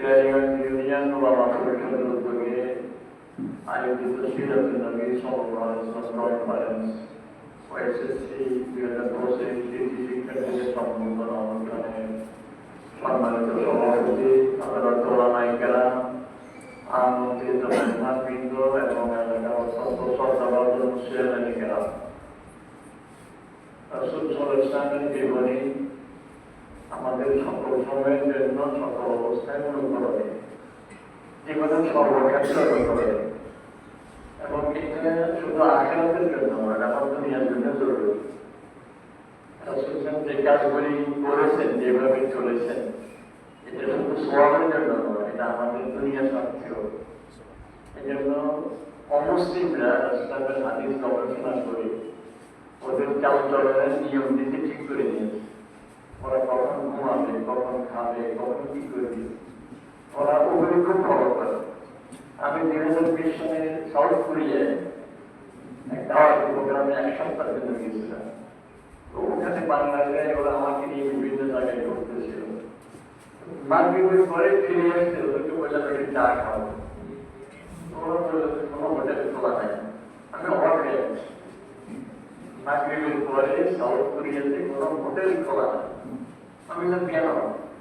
Kiraya dirinya kepada Rasul Nabi Alaihi Wasallam proses ini teman dalam আমাদের সকল সময়ের জন্য সকল অবস্থায় অনুকরণে জীবনের সর্বক্ষেত্রে এবং এটা শুধু আখেরাতের জন্য আমার দুনিয়ার জন্য জরুরি। যে কাজগুলি করেছেন, যেভাবে চলেছেন, এটা শুধু সোয়াবের জন্য নয়, এটা আমাদের দুনিয়া স্বার্থেও। এই জন্য অমুসলিমরা ইসলামের হাদিস গবেষণা করে ওদের চালচলনের নিয়ম নীতি ঠিক করে নিয়েছে। ওরা ওগুলি খুব ফলো করে। আমি দুই হাজার বিশ সালে সাউথ কোরিয়ায় প্রোগ্রামে এক সপ্তাহের জন্য গিয়েছিলাম। তো ওখানে বাংলাদেশে ওরা আমাকে নিয়ে বিভিন্ন জায়গায় ঘুরতেছিল। মাগরিবের পরে ফিরে এসে ওদেরকে বললাম একটু চা খাব ওরা বলল, কোনো হোটেল খোলা নাই। আমি অবাক হয়ে মাগরিবের পরে সাউথ কোরিয়াতে কোনো হোটেল খোলা নাই। আমি বললাম কেন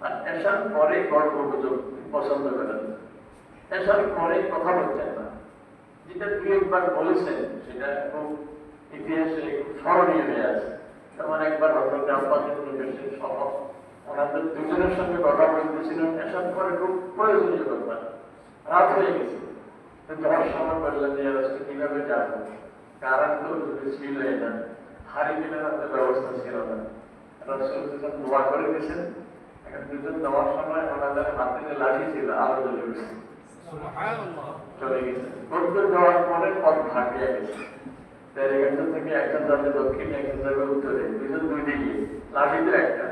আর এশার পরে গল্প গুজব পছন্দ করেন না এশার পরে কথা বলতেন না। যেটা দুই একবার বলেছেন সেটা খুব ইতিহাসে স্মরণীয় হয়ে আছে। যেমন একবার হজরত আব্বাসের বেশি সহ ওনাদের দুজনের সঙ্গে কথা বলতেছিলেন এসব পরে খুব প্রয়োজনীয় ব্যাপার রাত হয়ে গেছে। যাওয়ার সময় বললেন যে রাস্তা কীভাবে যাব? কারণ তো ছিল না। হারি কিনে ব্যবস্থা ছিল না। যখন দোয়া করে দিয়েছেন দুজন দেওয়ার সময় ওনাদের হাত থেকে লাঠি ছিল আলো জ্বলে গেছে। চলে গেছে। প্রত্যেক দেওয়ার পরে পথ ভাগিয়ে গেছে। তেরেগাছা থেকে একজন যাবে দক্ষিণে একজন যাবে উত্তরে। দুজন দুই দিকে লাঠি তো একটা।